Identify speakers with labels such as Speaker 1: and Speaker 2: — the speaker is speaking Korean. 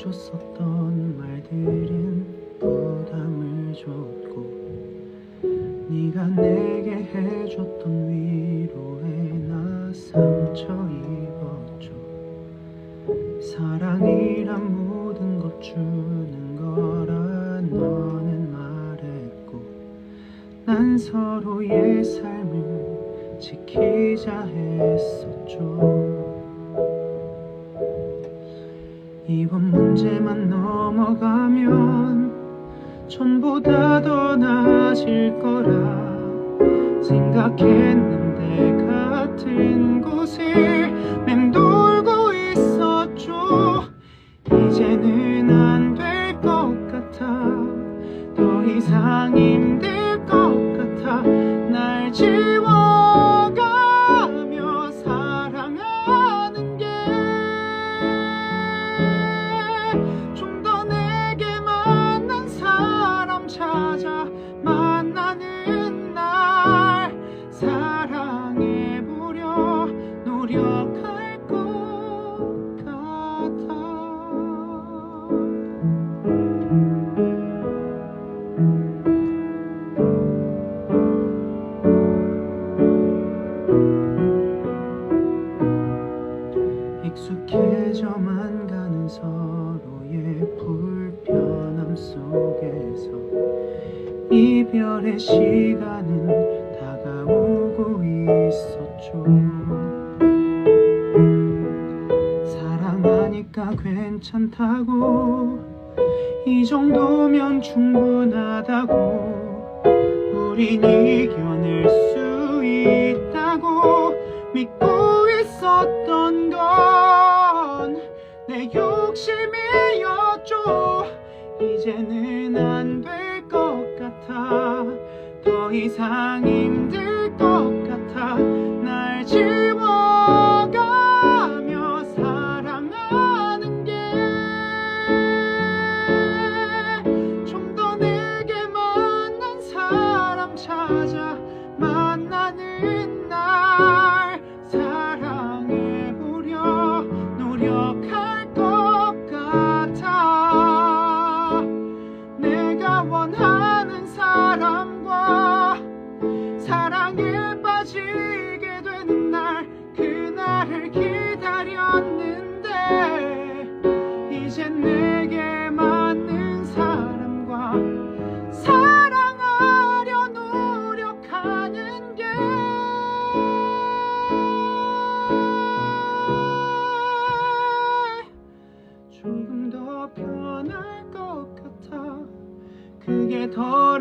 Speaker 1: 해줬었던 말들은 부담을 줬고 네가 내게 해줬던 위로에 나 상처 입었죠. 사랑이란 모든 것 주는 거라 너는 말했고 난 서로의 삶을 지키자 했었죠 이번 문제만 넘어가면 전부 다더 나아질 거라 생각했는데 같은 곳에 익숙해져만 가는 서로의 불편함 속에서 이별의 시간은 다가오고 있었죠. 사랑하니까 괜찮다고 이 정도면 충분하다고 우린 이겨낼 수 있다고 믿고 더 이상 힘들 것 같아. 날 지워가며 사랑하는 게 좀 더 내게 맞는 사람 찾아 사랑에 빠지게 되는 날 그날을 기다렸는데 이젠 내게 맞는 사람과 사랑하려 노력하는 게 조금 더 편할 것 같아. 그게 덜